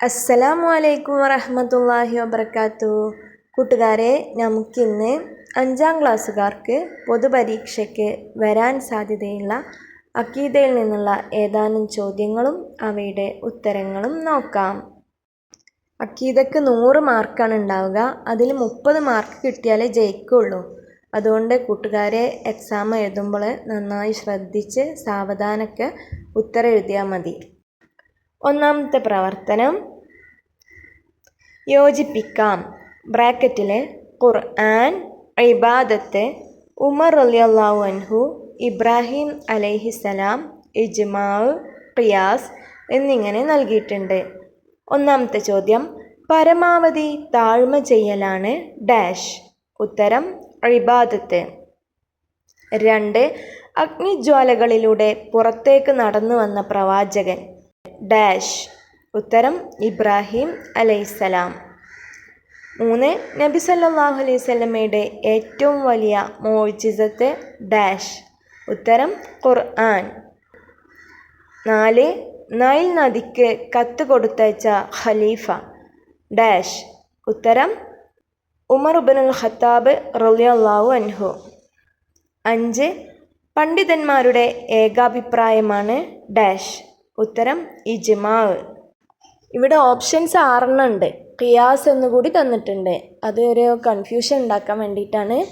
അസ്സലാമു അലൈക്കും വറഹമത്തല്ലാഹി വബർക്കാത്തു കൂട്ടുകാരെ നമുക്കിന്ന് അഞ്ചാം ക്ലാസ്സുകാർക്ക് പൊതുപരീക്ഷയ്ക്ക് വരാൻ സാധ്യതയുള്ള അക്കീതയിൽ നിന്നുള്ള ഏതാനും ചോദ്യങ്ങളും അവയുടെ ഉത്തരങ്ങളും നോക്കാം. അക്കീതയ്ക്ക് നൂറ് മാർക്കാണ് ഉണ്ടാവുക. അതിൽ മുപ്പത് മാർക്ക് കിട്ടിയാലേ ജയിക്കുള്ളൂ അതുകൊണ്ട് കൂട്ടുകാരെ എക്സാം എഴുതുമ്പോൾ നന്നായി ശ്രദ്ധിച്ച് സാവധാനമൊക്കെ ഉത്തരം എഴുതിയാൽ മതി. ഒന്നാമത്തെ പ്രവർത്തനം യോജിപ്പിക്കാം. ബ്രാക്കറ്റിലെ ഖുർആൻ ഇബാദത്ത് ഉമർ റളിയല്ലാഹു അൻഹു ഇബ്രാഹിം അലൈഹിസലാം ഇജ്മാവ് ഖിയാസ് എന്നിങ്ങനെ നൽകിയിട്ടുണ്ട്. ഒന്നാമത്തെ ചോദ്യം പരമാവധി താഴ്മ ചെയ്യലാണ് ഡാഷ്. ഉത്തരം ഇബാദത്ത്. രണ്ട് അഗ്നിജ്വാലകളിലൂടെ പുറത്തേക്ക് നടന്നു വന്ന പ്രവാചകൻ. ഡാഷ്. ഉത്തരം ഇബ്രാഹിം അലൈസലാം മൂന്ന് നബി സല്ലാഹു അലൈഹി സ്വലമയുടെ ഏറ്റവും വലിയ മോചിതത്തെ ഡാഷ്. ഉത്തരം ഖുർആൻ. നാല് നൈൽ നദിക്ക് കത്ത് കൊടുത്തയച്ച ഖലീഫ ഡാഷ്. ഉത്തരം ഉമർ ഉബനുൽ ഖത്താബ് റളിയല്ലാഹു അൻഹു. അഞ്ച് പണ്ഡിതന്മാരുടെ ഏകാഭിപ്രായമാണ് ഡാഷ്. ഉത്തരം ഇജ്മാവ്. ഇവിടെ ഓപ്ഷൻസ് ആറെണ്ണം ഉണ്ട്. ഖിയാസ് എന്നുകൂടി തന്നിട്ടുണ്ട്. അത് ഒരു കൺഫ്യൂഷൻ ഉണ്ടാക്കാൻ വേണ്ടിയിട്ടാണ്.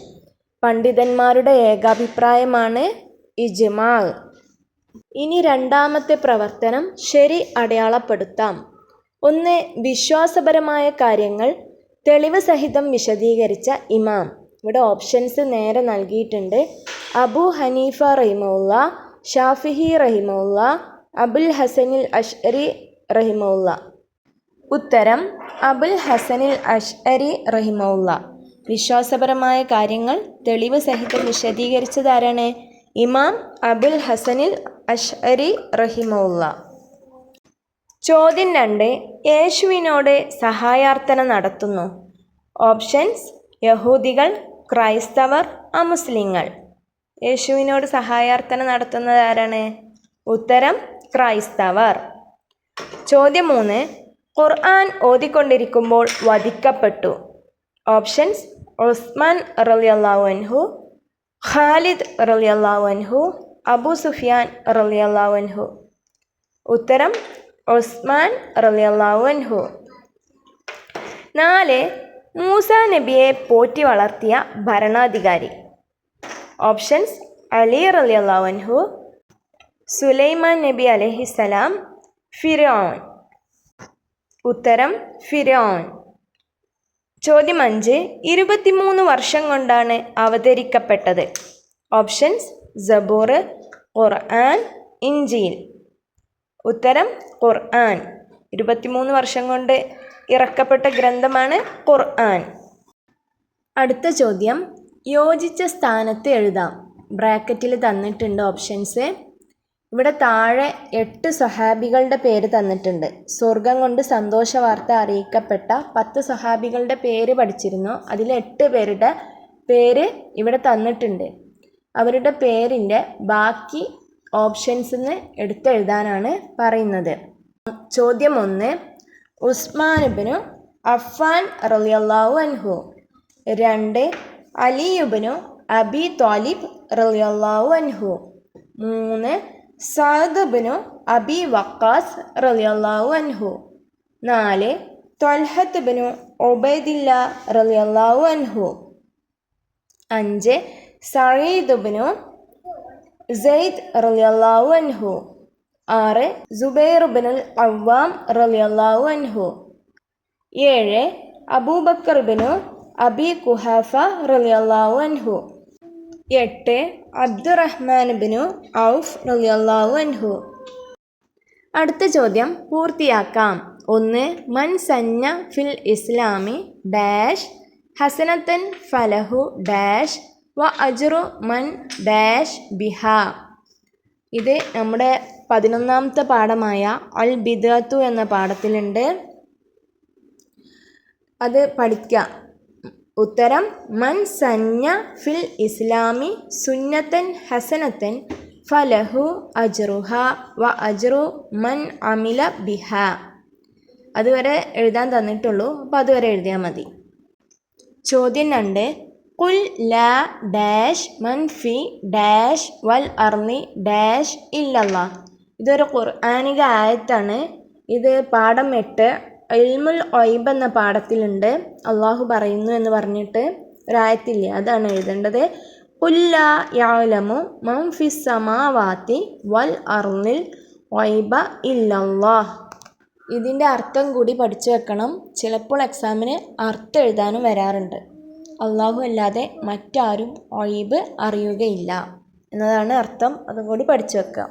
പണ്ഡിതന്മാരുടെ ഏകാഭിപ്രായമാണ് ഇജ്മാവ്. ഇനി രണ്ടാമത്തെ പ്രവർത്തനം ശരി അടയാളപ്പെടുത്താം. ഒന്ന് വിശ്വാസപരമായ കാര്യങ്ങൾ തെളിവ് സഹിതം വിശദീകരിച്ച ഇമാം. ഇവിടെ ഓപ്ഷൻസ് നേരെ നൽകിയിട്ടുണ്ട്. അബു ഹനീഫ റഹിമുള്ള ഷാഫിഹി റഹിമുല്ല അബുൽ ഹസനിൽ അഷ്അരി റഹിമൗല്ല ഉത്തരം അബുൽ ഹസനിൽ അഷ്അരി റഹിമൗല്ല വിശ്വാസപരമായ കാര്യങ്ങൾ തെളിവ് സഹിതം വിശദീകരിച്ചതാരാണ്? ഇമാം അബുൽ ഹസനിൽ അഷ്അരി റഹിമൗല്ല ചോദ്യം രണ്ട് യേശുവിനോട് സഹായാർത്ഥന നടത്തുന്നു. ഓപ്ഷൻസ് യഹൂദികൾ ക്രൈസ്തവർ അമുസ്ലിങ്ങൾ. യേശുവിനോട് സഹായാർത്ഥന നടത്തുന്നത് ആരാണ് ഉത്തരം ക്രൈസ്തവർ. ചോദ്യം മൂന്ന്. ഖുർആൻ ഓതിക്കൊണ്ടിരിക്കുമ്പോൾ വധിക്കപ്പെട്ടു. ഓപ്ഷൻസ് ഉസ്മാൻ റളിയല്ലാഹു അൻഹു ഖാലിദ് റളിയല്ലാഹു അൻഹു അബു സുഫിയാൻ റളിയല്ലാഹു അൻഹു. ഉത്തരം ഉസ്മാൻ റളിയല്ലാഹു അൻഹു. നാല്. മൂസ നബിയെ പോറ്റി വളർത്തിയ ഭരണാധികാരി. ഓപ്ഷൻസ് അലി റളിയല്ലാഹു അൻഹു സുലൈമാൻ നബി അലഹിസലാം ഫിറോൻ. ഉത്തരം ഫിറോൻ. ചോദ്യം അഞ്ച് ഇരുപത്തിമൂന്ന് വർഷം കൊണ്ടാണ് അവതരിക്കപ്പെട്ടത്. ഓപ്ഷൻസ് സബൂർ ഖുർആൻ ഇഞ്ചിയിൽ ഉത്തരം ഖുർആൻ. ഇരുപത്തിമൂന്ന് വർഷം കൊണ്ട് ഇറക്കപ്പെട്ട ഗ്രന്ഥമാണ് ഖുർആൻ. അടുത്ത ചോദ്യം യോജിച്ച സ്ഥാനത്ത് എഴുതാം. ബ്രാക്കറ്റിൽ തന്നിട്ടുണ്ട് ഓപ്ഷൻസ് ഇവിടെ താഴെ എട്ട് സഹാബികളുടെ പേര് തന്നിട്ടുണ്ട്. സ്വർഗം കൊണ്ട് സന്തോഷ വാർത്ത അറിയിക്കപ്പെട്ട പത്ത് സഹാബികളുടെ പേര് പഠിച്ചിരുന്നു. അതിൽ എട്ട് പേരുടെ പേര് ഇവിടെ തന്നിട്ടുണ്ട്. അവരുടെ പേരിന്റെ ബാക്കി ഓപ്ഷൻസിൽ നിന്ന് എടുത്തെഴുതാനാണ് പറയുന്നത്. ചോദ്യം ഒന്ന് ഉസ്മാനുബിനു അഫാൻ റളിയല്ലാഹു അൻഹു. രണ്ട് അലിയുബിനു അബി ത്വാലിബ് റളിയല്ലാഹു അൻഹു. മൂന്ന് സഅദ്ബിനു അബി വക്കാസ് റളിയല്ലാഹു അൻഹു. നാല് ത്വൽഹത്ത് ബിനു ഒബൈദില്ല റളിയല്ലാഹു അൻഹു. അഞ്ച് സഈദ് ബിനു സെയ്ദ് റളിയല്ലാഹു അൻഹു. ആറ് സുബൈർ ബിനുൽ അവ്വാം റളിയല്ലാഹു അൻഹു. ഏഴ് അബൂബക്കർ ബിനു അബി കുഹാഫ റളിയല്ലാഹു അൻഹു. എട്ട് അബ്ദുറഹ്മാൻ ബിനു ഔഫ് റളിയല്ലാഹു അൻഹു. അടുത്ത ചോദ്യം പൂർത്തിയാക്കാം. ഒന്ന് മൻ സന്ന ഫിൽ ഇസ്ലാമി ഡാഷ് ഹസനത്തൻ ഫലഹു ഡാഷ് വ അജുറു മൻ ഡാഷ് ബിഹ. ഇത് നമ്മുടെ പതിനൊന്നാമത്തെ പാഠമായ അൽ ബിദത്തു എന്ന പാഠത്തിലുണ്ട്. അത് പഠിക്കാം. ഉത്തരം മൻ സന്ന ഫിൽ ഇസ്ലാമി സുന്നത്തൻ ഹസനത്തൻ ഫലഹു അജ്റുഹ വ അജ്റു മൻ അമില ബിഹ. അതുവരെ എഴുതാൻ തന്നിട്ടുള്ളൂ അപ്പോൾ അതുവരെ എഴുതിയാൽ മതി. ചോദ്യം രണ്ട് കുൽ ല ഡാഷ് മൻഫി ഡാഷ് വൽ അർണി ഡാഷ് ഇല്ലല്ല. ഇതൊരു ഖുർആാനിക ആയത്താണ്. ഇത് പാഠം എട്ട് ഇൽമുൽ ഒയ്ബ് എന്ന പാഠത്തിലുണ്ട്. അള്ളാഹു പറയുന്നു എന്ന് പറഞ്ഞിട്ട് ഒരായത്തില്ലേ അതാണ് എഴുതേണ്ടത്. സമാവാത്തി വൽ അർണിൽ ഒയ്ബ ഇല്ലല്ലാഹ്. ഇതിന്റെ അർത്ഥം കൂടി പഠിച്ചു വെക്കണം. ചിലപ്പോൾ എക്സാമിന് അർത്ഥം എഴുതാനും വരാറുണ്ട്. അള്ളാഹു അല്ലാതെ മറ്റാരും ഒയ്ബ് അറിയുകയില്ല എന്നതാണ് അർത്ഥം. അതും കൂടി പഠിച്ചു വെക്കുക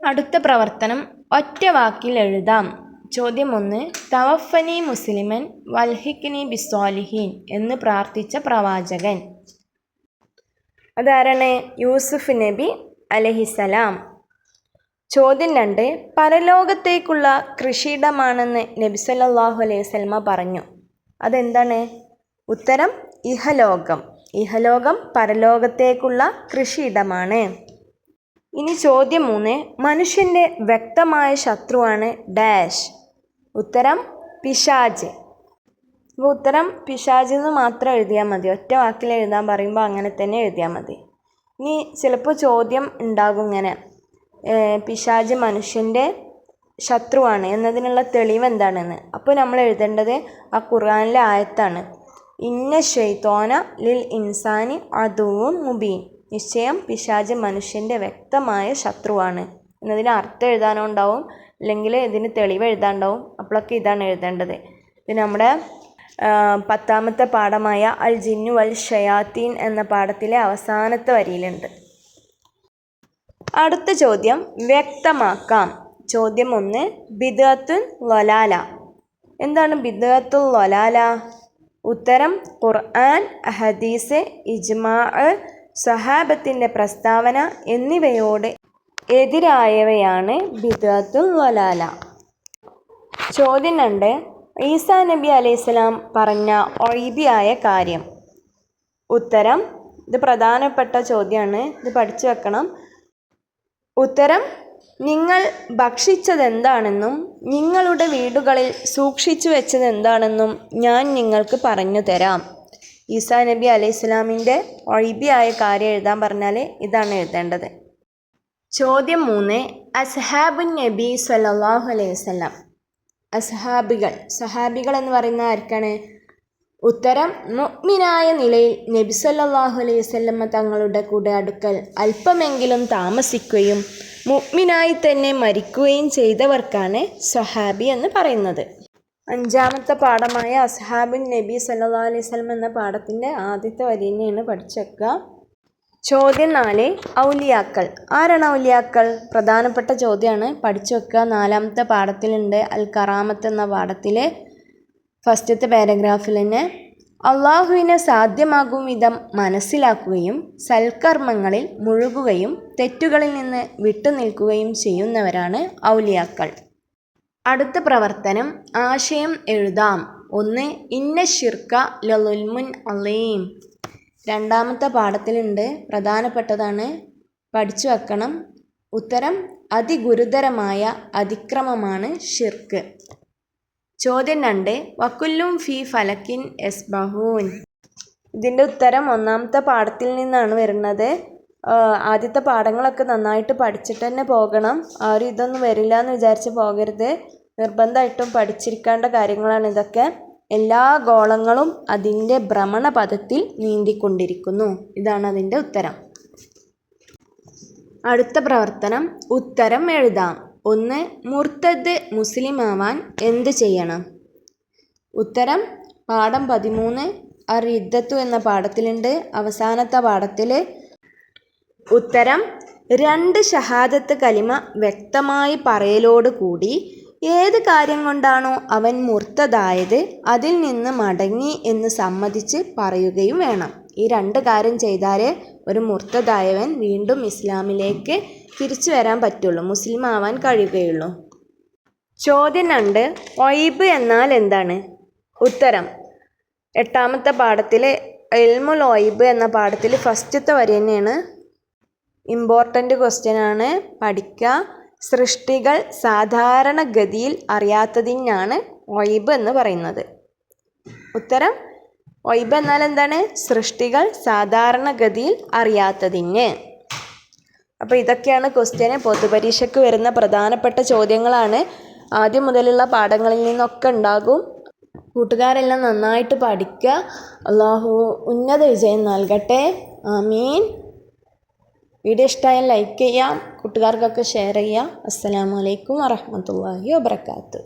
അടുത്ത പ്രവർത്തനം ഒറ്റ വാക്കിൽ എഴുതാം. ചോദ്യം ഒന്ന് തവഫനി മുസ്ലിമൻ വൽഹിക്കിനി ബിസ്വാലിഹീൻ എന്ന് പ്രാർത്ഥിച്ച പ്രവാചകൻ. അതാരാണ്? യൂസുഫ് നബി അലഹിസലാം ചോദ്യം രണ്ട് പരലോകത്തേക്കുള്ള കൃഷിയിടമാണെന്ന് നബി സല്ലാഹു അലൈഹി വസല്ലമ പറഞ്ഞു. അതെന്താണ്? ഉത്തരം ഇഹലോകം. ഇഹലോകം പരലോകത്തേക്കുള്ള കൃഷിയിടമാണ്. ഇനി ചോദ്യം മൂന്ന്. മനുഷ്യന്റെ വ്യക്തമായ ശത്രുവാണ് ഡാഷ്. ഉത്തരം പിശാജ് അപ്പോൾ ഉത്തരം പിശാജ് എന്ന് മാത്രം എഴുതിയാൽ മതി. ഒറ്റ വാക്കിൽ എഴുതാൻ പറയുമ്പോൾ അങ്ങനെ തന്നെ എഴുതിയാൽ മതി. ഇനി ചിലപ്പോൾ ചോദ്യം ഉണ്ടാകും ഇങ്ങനെ. പിശാജ് മനുഷ്യന്റെ ശത്രുവാണ് എന്നതിനുള്ള തെളിവ് എന്താണെന്ന്. അപ്പോൾ നമ്മൾ എഴുതേണ്ടത് ആ ഖുർആാനിലെ ആയത്താണ്. ഇന്ന ഷെയ്ത്തോന ലിൽ ഇൻസാനി അതുവും മുബീൻ. നിശ്ചയം പിശാജ് മനുഷ്യന്റെ വ്യക്തമായ ശത്രുവാണ്. എന്നതിന് അർത്ഥം എഴുതാനോ ഉണ്ടാവും അല്ലെങ്കിൽ ഇതിന് തെളിവ് എഴുതാനുണ്ടാവും. അപ്പോഴൊക്കെ ഇതാണ് എഴുതേണ്ടത്. ഇത് നമ്മുടെ പത്താമത്തെ പാഠമായ അൽ ജിന്നു അൽ ഷയാത്തീൻ എന്ന പാഠത്തിലെ അവസാനത്തെ വരിയിലുണ്ട്. അടുത്ത ചോദ്യം വ്യക്തമാക്കാം. ചോദ്യം ഒന്ന് ബിദത്തുൽ ലൊലാല എന്താണ് ബിദത്തുൽ ലൊലാല ഉത്തരം ഖുർആൻ ഹദീസ് ഇജ്മാ സഹാബത്തിന്റെ പ്രസ്താവന എന്നിവയോട് എതിരായവയാണ് ബിദത്തുൽ വലാല. ചോദ്യം രണ്ട് ഈസാ നബി അലൈഹിസ്സലാം പറഞ്ഞ ഒഴിബിയായ കാര്യം. ഉത്തരം ഇത് പ്രധാനപ്പെട്ട ചോദ്യമാണ് ഇത് പഠിച്ചു വെക്കണം. ഉത്തരം നിങ്ങൾ ഭക്ഷിച്ചതെന്താണെന്നും നിങ്ങളുടെ വീടുകളിൽ സൂക്ഷിച്ചു വെച്ചത് എന്താണെന്നും ഞാൻ നിങ്ങൾക്ക് പറഞ്ഞു തരാം. ഈസാ നബി അലൈഹി സ്വലാമിന്റെ ഒഴിബിയായ കാര്യം എഴുതാൻ പറഞ്ഞാൽ ഇതാണ് എഴുതേണ്ടത്. ചോദ്യം മൂന്ന് അസ്ഹാബുൻ നബി സല്ലാഹു അലൈഹി വസല്ലം. അസ്ഹാബികൾ സഹാബികൾ എന്ന് പറയുന്ന ആർക്കാണ്? ഉത്തരം മുഗ്മിനായ നിലയിൽ നബി സല്ലാഹു അലൈഹി വസല്ലമ തങ്ങളുടെ കൂടെ അടുക്കൽ അല്പമെങ്കിലും താമസിക്കുകയും മുഗ്മിനായി തന്നെ മരിക്കുകയും ചെയ്തവർക്കാണ് സഹാബി എന്ന് പറയുന്നത്. അഞ്ചാമത്തെ പാഠമായ അസ്ഹാബുൻ നബി സല്ലാ അലൈഹി വസല്ലം എന്ന പാഠത്തിന്റെ ആദ്യത്തെ വരി തന്നെയാണ് പഠിച്ചേക്കുക ചോദ്യം നാല് ഔലിയാക്കൾ. ആരാണ് ഔലിയാക്കൾ? പ്രധാനപ്പെട്ട ചോദ്യമാണ് പഠിച്ചു വെക്കുക നാലാമത്തെ പാഠത്തിലുണ്ട് അൽ കറാമത്ത് എന്ന പാഠത്തിൽ ഫസ്റ്റത്തെ പാരഗ്രാഫിൽ തന്നെ അള്ളാഹുവിനെ സാധ്യമാകും വിധം മനസ്സിലാക്കുകയും സൽക്കർമ്മങ്ങളിൽ മുഴുകുകയും തെറ്റുകളിൽ നിന്ന് വിട്ടുനിൽക്കുകയും ചെയ്യുന്നവരാണ് ഔലിയാക്കൾ. അടുത്ത പ്രവർത്തനം ആശയം എഴുതാം. ഒന്ന് ഇന്ന ഷിർക്ക ലലുൽമുൻ അലീം. രണ്ടാമത്തെ പാഠത്തിലുണ്ട്. പ്രധാനപ്പെട്ടതാണ് പഠിച്ചു വെക്കണം. ഉത്തരം അതിഗുരുതരമായ അതിക്രമമാണ് ഷിർക്ക് ചോദ്യം രണ്ട് വക്കുല്ലും ഫി ഫലക്കിൻ എസ് ബഹൂൻ ഇതിന്റെ ഉത്തരം ഒന്നാമത്തെ പാഠത്തിൽ നിന്നാണ് വരുന്നത്. ആദ്യത്തെ പാഠങ്ങളൊക്കെ നന്നായിട്ട് പഠിച്ചിട്ട് തന്നെ പോകണം. ആരും ഇതൊന്നും വരില്ല എന്ന് വിചാരിച്ച് പോകരുത്. നിർബന്ധമായിട്ടും പഠിച്ചിരിക്കേണ്ട കാര്യങ്ങളാണ് ഇതൊക്കെ. എല്ലാ ഗോളങ്ങളും അതിന്റെ ഭ്രമണപഥത്തിൽ നീന്തിക്കൊണ്ടിരിക്കുന്നു. ഇതാണ് അതിന്റെ ഉത്തരം. അടുത്ത പ്രവർത്തനം ഉത്തരം എഴുതാം. ഒന്ന് മുർത്തദ് മുസ്ലിമാവാൻ എന്ത് ചെയ്യണം? ഉത്തരം പാഠം പതിമൂന്ന് അറിദ്ദത്തു എന്ന പാഠത്തിലുണ്ട്. അവസാനത്തെ പാഠത്തിൽ ഉത്തരം രണ്ട് ഷഹാദത്ത് കലിമ വ്യക്തമായി പറയലോട് കൂടി ഏത് കാര്യം കൊണ്ടാണോ അവൻ മുർത്തതായത് അതിൽ നിന്ന് മടങ്ങി എന്ന് സമ്മതിച്ച് പറയുകയും വേണം. ഈ രണ്ട് കാര്യം ചെയ്താലേ ഒരു മുർത്തതായവൻ വീണ്ടും ഇസ്ലാമിലേക്ക് തിരിച്ചു വരാൻ പറ്റുള്ളൂ. മുസ്ലിം ആവാൻ കഴിയുകയുള്ളൂ. ചോദ്യം രണ്ട് ഒയ്ബ് എന്നാൽ എന്താണ്? ഉത്തരം. എട്ടാമത്തെ പാഠത്തിലെ എൽമുൽ ഒയ്ബ് എന്ന പാഠത്തിൽ ഫസ്റ്റത്തെ വരി തന്നെയാണ്. ഇമ്പോർട്ടന്റ് ക്വസ്റ്റ്യൻ ആണ് പഠിക്കുക സൃഷ്ടികൾ സാധാരണഗതിയിൽ അറിയാത്തതിനാണ് ഒയ്ബ് എന്ന് പറയുന്നത്. ഉത്തരം ഒയ്ബ് എന്നാൽ എന്താണ്? സൃഷ്ടികൾ സാധാരണഗതിയിൽ അറിയാത്തതിന്. അപ്പോൾ ഇതൊക്കെയാണ് ക്വസ്റ്റ്യന് പൊതുപരീക്ഷയ്ക്ക് വരുന്ന പ്രധാനപ്പെട്ട ചോദ്യങ്ങളാണ്. ആദ്യം മുതലുള്ള പാഠങ്ങളിൽ നിന്നൊക്കെ ഉണ്ടാകും. കൂട്ടുകാരെല്ലാം നന്നായിട്ട് പഠിക്കുക. അള്ളാഹു ഉന്നത വിജയം നൽകട്ടെ. ആമീൻ. വീഡിയോ ഇഷ്ടമായാൽ ലൈക്ക് ചെയ്യാം കൂട്ടുകാർക്കൊക്കെ ഷെയർ ചെയ്യാം അസ്സലാമു അലൈക്കും വറഹ്മത്തുള്ളാഹി വബർക്കാത്തു